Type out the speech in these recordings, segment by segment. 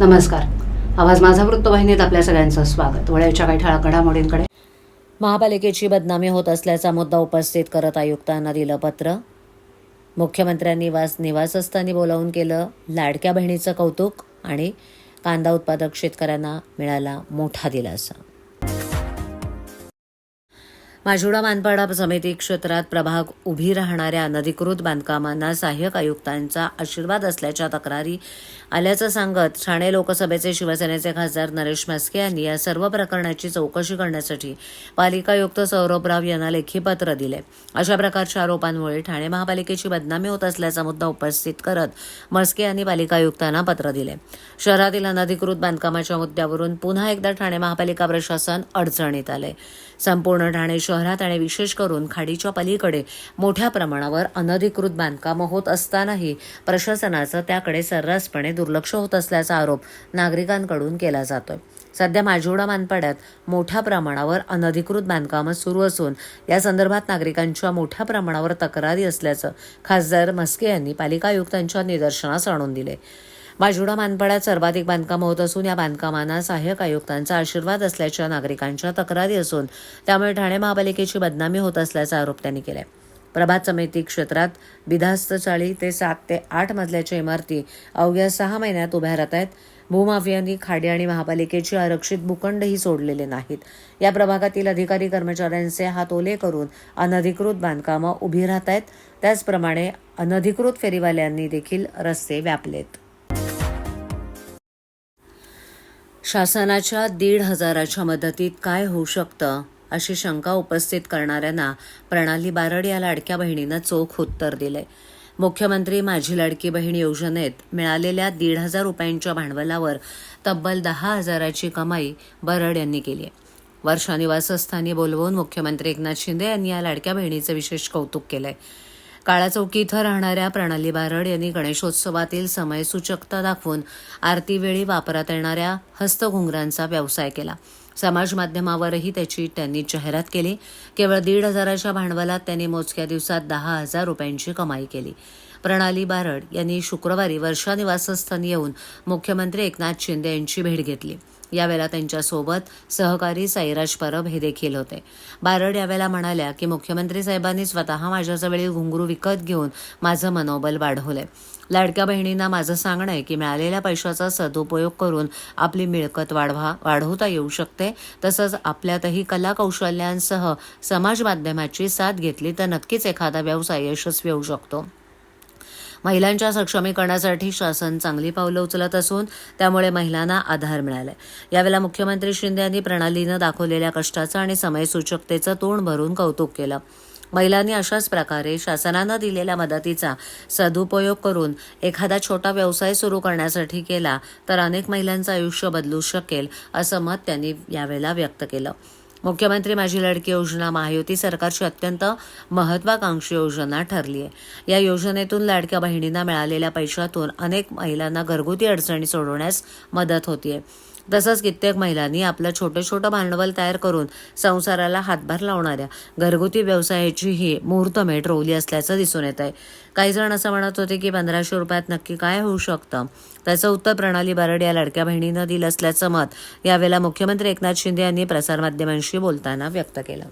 नमस्कार. आवाज माझा वृत्तवाहिनीत आपल्या सगळ्यांचं स्वागत. वळ्याच्या काही ठळा घडामोडींकडे महापालिकेची बदनामी होत असल्याचा मुद्दा उपस्थित करत आयुक्तांना दिलं पत्र. मुख्यमंत्र्यांनी वास निवासस्थानी बोलावून केलं. लाडक्या बहिणीचं कौतुक आणि कांदा उत्पादक शेतकऱ्यांना मिळाला मोठा दिलासा. माजुडा मानपाडा समिती क्षेत्रात प्रभाग उभी राहणाऱ्या अनधिकृत बांधकामांना सहाय्यक आयुक्तांचा आशीर्वाद असल्याच्या तक्रारी आल्याचं सांगत ठाणे लोकसभेचे शिवसेनेचे खासदार नरेश म्हस्के यांनी या सर्व प्रकरणाची चौकशी करण्यासाठी पालिका आयुक्त सौरभराव यांना लेखी पत्र दिले. अशा प्रकारच्या आरोपांमुळे ठाणे महापालिकेची बदनामी होत असल्याचा मुद्दा उपस्थित करत म्हस्के यांनी पालिका आयुक्तांना पत्र दिले. शहरातील अनधिकृत बांधकामाच्या मुद्द्यावरून पुन्हा एकदा ठाणे महापालिका प्रशासन अडचणीत आले. संपूर्ण ठाणे शहरात आणि विशेष करून खाडीच्या पलीकडे मोठ्या प्रमाणावर अनधिकृत बांधकामं होत असतानाही प्रशासनाचं त्याकडे सर्रासपणे दुर्लक्ष होत असल्याचा आरोप नागरिकांकडून केला जातोय. सध्या माजिवडा मानपाड्यात मोठ्या प्रमाणावर अनधिकृत बांधकामं सुरू असून या संदर्भात नागरिकांच्या मोठ्या प्रमाणावर तक्रारी असल्याचं खासदार मस्के यांनी पालिका आयुक्तांच्या निदर्शनास आणून दिले. माजुडा मानपाड्यात सर्वाधिक बांधकामं होत असून या बांधकामांना सहाय्यक आयुक्तांचा आशीर्वाद असल्याच्या नागरिकांच्या तक्रारी असून त्यामुळे ठाणे महापालिकेची बदनामी होत असल्याचा आरोप त्यांनी केलाय. प्रभात समिती क्षेत्रात बिधास्त चाळी ते सात ते आठ मजल्याच्या इमारती अवघ्या सहा महिन्यात उभ्या राहत आहेत. भूमाफियांनी खाडी आणि महापालिकेची आरक्षित भूखंडही सोडलेले नाहीत. या प्रभागातील अधिकारी कर्मचाऱ्यांचे हात ओले करून अनधिकृत बांधकामं उभी राहत आहेत. त्याचप्रमाणे अनधिकृत फेरीवाल्यांनी देखील रस्ते व्यापलेत. शासनाच्या दीड हजाराच्या मदतीत काय होऊ शकतं अशी शंका उपस्थित करणाऱ्यांना प्रणाली बारड या लाडक्या बहिणीनं चोख उत्तर दिलंय. मुख्यमंत्री माझी लाडकी बहीण योजनेत मिळालेल्या दीड हजार रुपयांच्या भांडवलावर तब्बल दहा हजाराची कमाई बरड यांनी केली आहे. वर्षा निवासस्थानी बोलवून मुख्यमंत्री एकनाथ शिंदे यांनी या लाडक्या बहिणीचं विशेष कौतुक केलं आहे काळा चौकी इथं राहणाऱ्या प्रणाली बारड यांनी गणेशोत्सवातील समयसूचकता दाखवून आरतीवेळी वापरात येणाऱ्या हस्तघुंगरांचा व्यवसाय केला. समाज माध्यमावरही त्याची त्यांनी जाहिरात केली. केवळ दीड हजाराच्या भांडवलात त्यांनी मोजक्या दिवसात दहा हजार रुपयांची कमाई केली. प्रणाली बारड यांनी शुक्रवारी वर्षा निवासस्थानी येऊन मुख्यमंत्री एकनाथ शिंदे यांची भेट घेतली. यावेळेला त्यांच्यासोबत सहकारी साईराज परब हे देखील होते. बारड यावेळेला म्हणाल्या की मुख्यमंत्री साहेबांनी स्वतः माझ्याजवळील घुंगरू विकत घेऊन माझं मनोबल वाढवलंय लाडक्या बहिणींना माझं सांगणं आहे की मिळालेल्या पैशाचा सदुपयोग करून आपली मिळकत वाढवा वाढवता येऊ शकते. तसंच आपल्यातही कला कौशल्यांसह समाज माध्यमाची साथ घेतली तर नक्कीच एखादा व्यवसाय यशस्वी होऊ शकतो. महिलांच्या सक्षमीकरणासाठी शासन चांगली पावलं उचलत असून त्यामुळे महिलांना आधार मिळालाय. यावेळेला मुख्यमंत्री शिंदे यांनी प्रणालीनं दाखवलेल्या कष्टाचं आणि समयसूचकतेचं तोंड भरून कौतुक केलं. महिलांनी अशाच प्रकारे शासनानं दिलेल्या मदतीचा सदुपयोग करून एखादा छोटा व्यवसाय सुरू करण्यासाठी केला तर अनेक महिलांचं आयुष्य बदलू शकेल असं मत त्यांनी यावेळेला व्यक्त केलं. मुख्यमंत्री माझी लाडकी योजना महायुती सरकारची अत्यंत महत्वाकांक्षी योजना ठरली आहे या योजनेतून लाडक्या बहिणींना मिळालेल्या पैशातून अनेक महिलांना घरगुती अडचणी सोडवण्यास मदत होतीये. तसंच कित्येक महिलांनी आपलं छोटं छोटं भांडवल तयार करून संसाराला हातभार लावणाऱ्या घरगुती व्यवसायाचीही मुहूर्तमेढ रोवली असल्याचं दिसून येत आहे काही जण असं म्हणत होते की पंधराशे रुपयात नक्की काय होऊ शकतं? त्याचं उत्तर प्रणाली बारड या लाडक्या बहिणीनं दिलं असल्याचं मत यावेळेला मुख्यमंत्री एकनाथ शिंदे यांनी प्रसारमाध्यमांशी बोलताना व्यक्त केलं.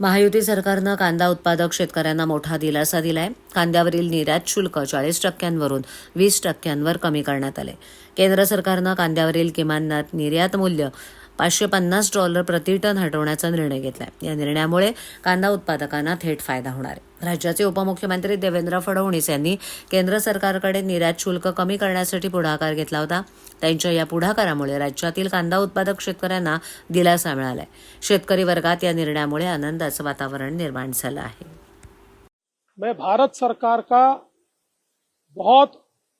महायुती सरकारनं कांदा उत्पादक शेतकऱ्यांना मोठा दिलासा दिलाय. कांद्यावरील निर्यात शुल्क चाळीस टक्क्यांवरून वीस टक्क्यांवर कमी करण्यात आले. केंद्र सरकारनं कांद्यावरील किमान निर्यात मूल्य पाचशे पन्नास डॉलर प्रति टन हटवण्याचा निर्णय घेतलाय. या निर्णयामुळे कांदा उत्पादकांना थेट फायदा होणार आहे. राज्याचे उपमुख्यमंत्री देवेंद्र फडणवीस यांनी केंद्र सरकारकडे निर्यात शुल्क कमी करण्यासाठी पुढाकार घेतला होता. त्यांच्या या पुढाकारामुळे राज्यातील कांदा उत्पादक शेतकऱ्यांना दिलासा मिळालाय. शेतकरी वर्गात या निर्णयामुळे आनंदाचं वातावरण निर्माण झालं आहे. मैं भारत सरकार का बहुत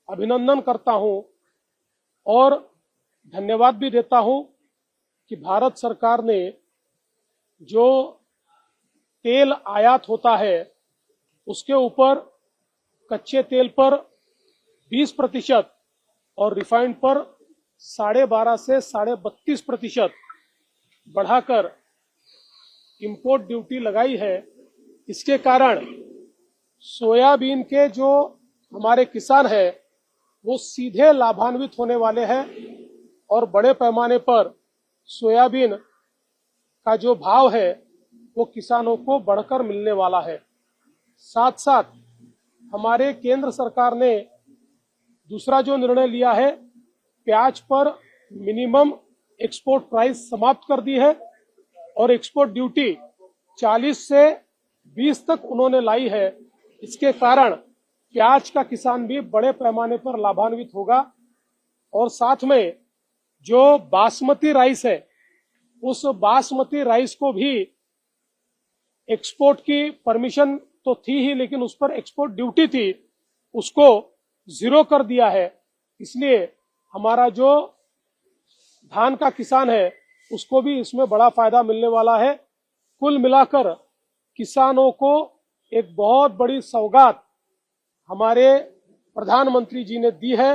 अभिनंदन करता हूं और धन्यवाद भी देता हूं कि भारत सरकार ने जो तेल आयात होता है, उसके ऊपर कच्चे तेल पर 20 प्रतिशत और रिफाइंड पर साढ़े बारह से साढ़े बत्तीस प्रतिशत बढ़ाकर इंपोर्ट ड्यूटी लगाई है। इसके कारण सोयाबीन के जो हमारे किसान हैं, वो सीधे लाभान्वित होने वाले हैं और बड़े पैमाने पर सोयाबीन का जो भाव है, वो किसानों को बढ़कर मिलने वाला है। साथ साथ हमारे केंद्र सरकार ने दूसरा जो निर्णय लिया है, प्याज पर मिनिमम एक्सपोर्ट प्राइस समाप्त कर दी है और एक्सपोर्ट ड्यूटी 40 से 20 तक उन्होंने लाई है। इसके कारण प्याज का किसान भी बड़े पैमाने पर लाभान्वित होगा और साथ में जो बासमती राइस है, उस बासमती राइस को भी एक्सपोर्ट की परमिशन तो थी ही, लेकिन उस पर एक्सपोर्ट ड्यूटी थी, उसको ज़ीरो कर दिया है। इसलिए हमारा जो धान का किसान है, उसको भी इसमें बड़ा फ़ायदा मिलने वाला है। कुल मिलाकर किसानों को एक बहुत बड़ी सौगात हमारे प्रधानमंत्री जी ने दी है।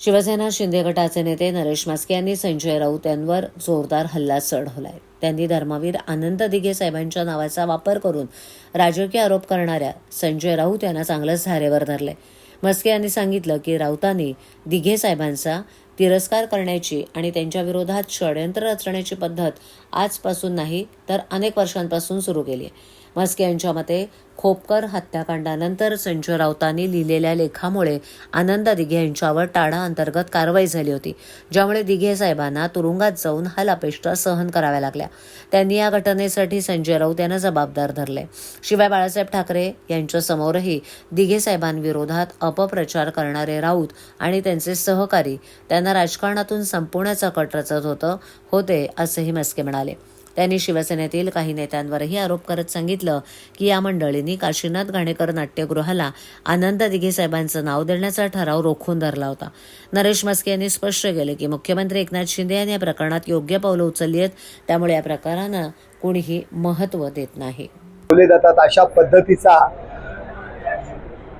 शिवसेना शिंदे गटाचे नेते नरेश मास्के यांनी संजय राऊत यांवर जोरदार हल्ला चढवलाय. त्यांनी धर्मवीर आनंद दिघे साहेबांच्या नावाचा वापर करून राजकीय आरोप करणाऱ्या संजय राऊत यांना चांगलंच धारेवर धरलंय. मस्के यांनी सांगितलं की राऊतांनी दिघे साहेबांचा तिरस्कार करण्याची आणि त्यांच्या विरोधात षडयंत्र रचण्याची पद्धत आजपासून नाही तर अनेक वर्षांपासून सुरू केली आहे. मस्के यांच्या मते खोपकर हत्याकांडानंतर संजय राऊतांनी लिहिलेल्या लेखामुळे आनंद दिघे यांच्यावर टाळा अंतर्गत कारवाई झाली होती ज्यामुळे दिघे साहेबांना तुरुंगात जाऊन हलापेष्टा सहन कराव्या लागल्या. त्यांनी या घटनेसाठी संजय राऊत यांना जबाबदार धरले. शिवाय बाळासाहेब ठाकरे यांच्यासमोरही दिघे साहेबांविरोधात अपप्रचार करणारे राऊत आणि त्यांचे सहकारी त्यांना राजकारणातून संपवण्याचा कट रचत होतं होते असेही मस्के म्हणाले. त्यांनी शिवसेनेतील काही नेत्यांवरही आरोप करत सांगितलं की या मंडळींनी काशीनाथ घाणेकर नाट्यगृहाला आनंद दिघे साहेबांचं नाव देण्याचा ठराव रोखून धरला होता. नरेश मस्के यांनी स्पष्ट केले की मुख्यमंत्री एकनाथ शिंदे यांनी या प्रकरणात योग्य पावलं उचलली आहेत. त्यामुळे या प्रकारांना कोणीही महत्त्व देत नाही. बोलले जातात अशा पद्धतीचा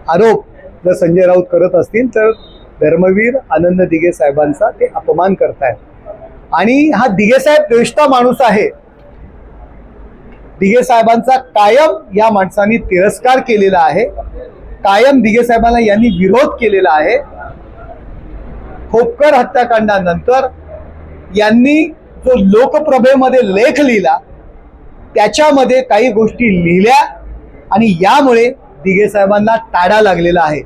आरोप जर संजय राऊत करत असतील तर धर्मवीर आनंद दिघे साहेबांचा ते अपमान करतायत. आणि हा दिघे साहेब द्वेष्टा माणूस आहे दिघे साहेबांचा कायम या माणसांनी तिरस्कार केलेला आहे. कायम दिघे साहेबांना यांनी विरोध केलेला आहे. खोपकर हत्याकांडानंतर यांनी जो लोकप्रभेमध्ये लेख लिहिला त्याच्यामध्ये काही गोष्टी लिहिल्या आणि यामुळे दिघे साहेबांना ताडा लागलेला आहे.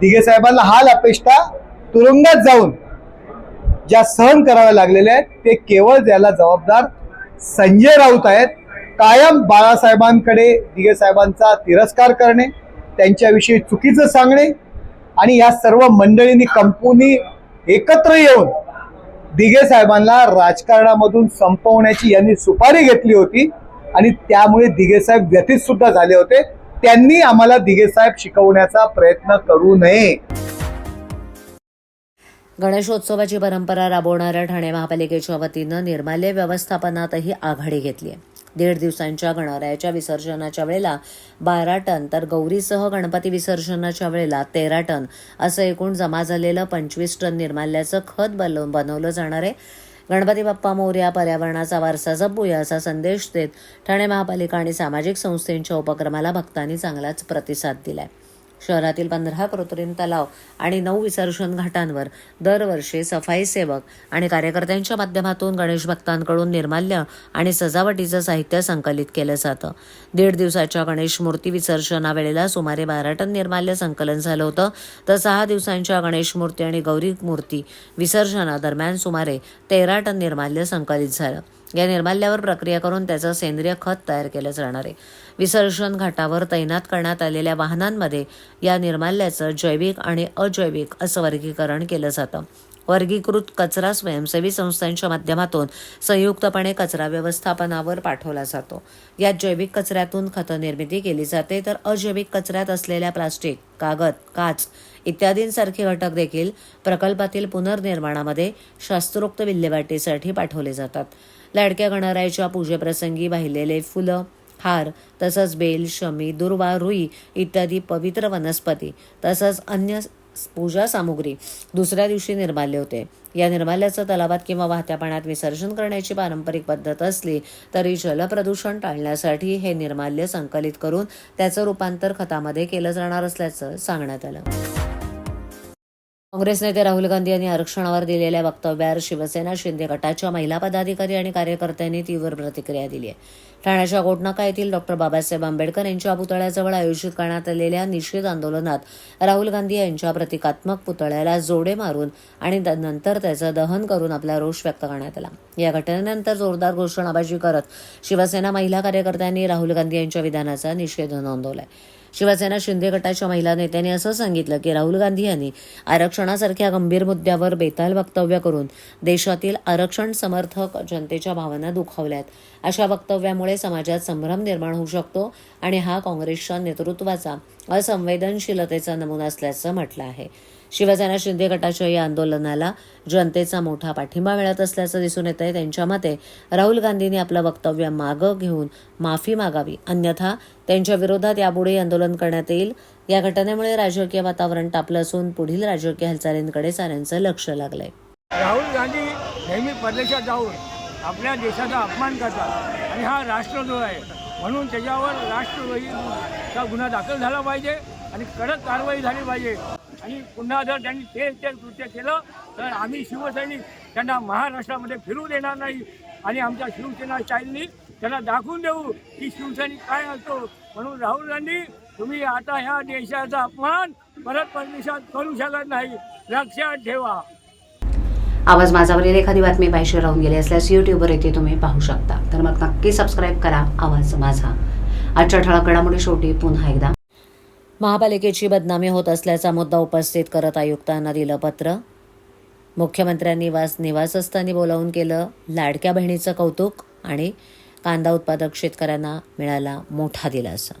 दिघे साहेबांना हाल अपेष्टा तुरुंगात जाऊन ज्या सहन कराव्या लागलेल्या आहेत ते केवळ त्याला जबाबदार संजय राऊत आहेत कायम बाळासाहेबांकडे दिगे साहेबांचा तिरस्कार करणे त्यांच्याविषयी चुकीचं सांगणे आणि या सर्व मंडळींनी कंपनी एकत्र येऊन दिगे साहेबांना राजकारणामधून संपवण्याची यांनी सुपारी घेतली होती आणि त्यामुळे दिगे साहेब व्यथित सुद्धा झाले होते. त्यांनी आम्हाला दिगे साहेब शिकवण्याचा प्रयत्न करू नये. गणेशोत्सवाची परंपरा राबवणाऱ्या ठाणे महापालिकेच्या वतीनं निर्माल्य व्यवस्थापनातही आघाडी घेतली आहे. दीड दिवसांच्या गणरायाच्या विसर्जनाच्या वेळेला बारा टन तर गौरीसह गणपती विसर्जनाच्या वेळेला तेरा टन असं एकूण जमा झालेलं पंचवीस टन निर्माल्याचं खत बल बनवलं जाणार आहे. गणपती बाप्पा मोर्या पर्यावरणाचा वारसा जपूया असा संदेश देत ठाणे महापालिका आणि सामाजिक संस्थेच्या उपक्रमाला भक्तांनी चांगलाच प्रतिसाद दिलाय. शहरातील पंधरा कृत्रिम तलाव आणि नऊ विसर्जन घाटांवर दरवर्षी सफाई सेवक आणि कार्यकर्त्यांच्या माध्यमातून गणेश भक्तांकडून निर्माल्य आणि सजावटीचं साहित्य संकलित केलं जातं. दीड दिवसाच्या गणेश मूर्ती विसर्जनावेळेला सुमारे बारा टन निर्माल्य संकलन झालं होतं. तर सहा दिवसांच्या गणेश मूर्ती आणि गौरी मूर्ती विसर्जनादरम्यान सुमारे तेरा टन निर्माल्य संकलित झालं. या निर्माल्यावर प्रक्रिया करून त्याचं सेंद्रिय खत तयार केलं जाणार आहे. विसर्जन घाटावर तैनात करण्यात आलेल्या वाहनांमध्ये या निर्माल्याचं जैविक आणि अजैविक असं वर्गीकरण केलं जातं. वर्गीकृत कचरा स्वयंसेवी संस्थांच्या माध्यमातून संयुक्तपणे कचरा व्यवस्थापनावर पाठवला जातो. यात जैविक कचऱ्यातून खतं निर्मिती केली जाते तर अजैविक कचऱ्यात असलेल्या प्लास्टिक कागद काच इत्यादींसारखे घटक देखील प्रकल्पातील पुनर्निर्माणामध्ये शास्त्रोक्त विल्हेवाटीसाठी पाठवले जातात. लाडक्या गणरायाच्या पूजेप्रसंगी वाहिलेले फुलं हार तसंच बेल शमी दुर्वा रुई इत्यादी पवित्र वनस्पती तसंच अन्य पूजा सामुग्री दुसऱ्या दिवशी निर्माल्य होते. या निर्माल्याचं तलावात किंवा वाहत्या पाण्यात विसर्जन करण्याची पारंपरिक पद्धत असली तरी जलप्रदूषण टाळण्यासाठी हे निर्माल्य संकलित करून त्याचं रूपांतर खतामध्ये केलं जाणार असल्याचं सांगण्यात आलं. काँग्रेस नेते राहुल गांधी यांनी आरक्षणावर दिलेल्या वक्तव्यावर शिवसेना शिंदे गटाच्या महिला पदाधिकारी आणि कार्यकर्त्यांनी तीव्र प्रतिक्रिया दिली आहे. ठाण्याच्या गोटनाका येथील डॉक्टर बाबासाहेब आंबेडकर यांच्या पुतळ्याजवळ आयोजित करण्यात आलेल्या निषेध आंदोलनात राहुल गांधी यांच्या प्रतिकात्मक पुतळ्याला जोडे मारून आणि नंतर त्याचं दहन करून आपला रोष व्यक्त करण्यात आला. या घटनेनंतर जोरदार घोषणाबाजी करत शिवसेना महिला कार्यकर्त्यांनी राहुल गांधी यांच्या विधानाचा निषेध नोंदवलाय. शिवसेना शिंदे गटाच्या महिला नेत्यांनी असं सांगितलं की राहुल गांधी यांनी आरक्षणासारख्या गंभीर मुद्द्यावर बेताल वक्तव्य करून देशातील आरक्षण समर्थक जनतेच्या भावना दुखावल्यात. अशा वक्तव्यामुळे समाजात संभ्रम निर्माण होऊ शकतो आणि हा काँग्रेसच्या नेतृत्वाचा असंवेदनशीलतेचा नमुना असल्याचं म्हटलं आहे. शिवसेना शिंदे गटाच्या या आंदोलनाला जनतेचा मोठा पाठिंबा मिळत असल्याचं दिसून येत आहे त्यांच्या मते राहुल गांधींनी आपलं वक्तव्य मागं घेऊन माफी मागावी. अन्यथा त्यांच्या विरोधात यापुढे आंदोलन करण्यात येईल. या घटनेमुळे राजकीय वातावरण तापलं असून पुढील राजकीय हालचालींकडे साऱ्यांचं लक्ष लागलंय. राहुल गांधी नेहमी परदेशात जाऊन आपल्या देशाचा अपमान करतात आणि हा राष्ट्रद्रोह आहे. म्हणून त्याच्यावर राष्ट्रद्रोहीचा गुन्हा दाखल झाला पाहिजे आणि कडक कारवाई झाली पाहिजे. आणि पुन्हा जर त्यांनी ते ते कृत्य केलं तर आम्ही शिवसैनिक त्यांना महाराष्ट्रामध्ये फिरू देणार नाही. आणि आमच्या शिवसेना स्टाईलनी त्यांना दाखवून देऊ की शिवसैनिक काय असतो. म्हणून राहुल गांधी तुम्ही आता ह्या देशाचा अपमान परत परदेशात करू शकत नाही. लक्षात ठेवा. आवाज माझावरील एखादी बातमी पाहिजे राहून गेली असल्यास यूट्यूबवर येथे तुम्ही पाहू शकता. तर मग नक्की सबस्क्राईब करा. आवाज माझा. आजच्या ठळक घडामोडी शेवटी पुन्हा एकदा. महापालिकेची बदनामी होत असल्याचा मुद्दा उपस्थित करत आयुक्तांना दिलं पत्र. मुख्यमंत्र्यांनी वास निवासस्थानी बोलावून केलं. लाडक्या बहिणीचं कौतुक आणि कांदा उत्पादक शेतकऱ्यांना मिळाला मोठा दिलासा.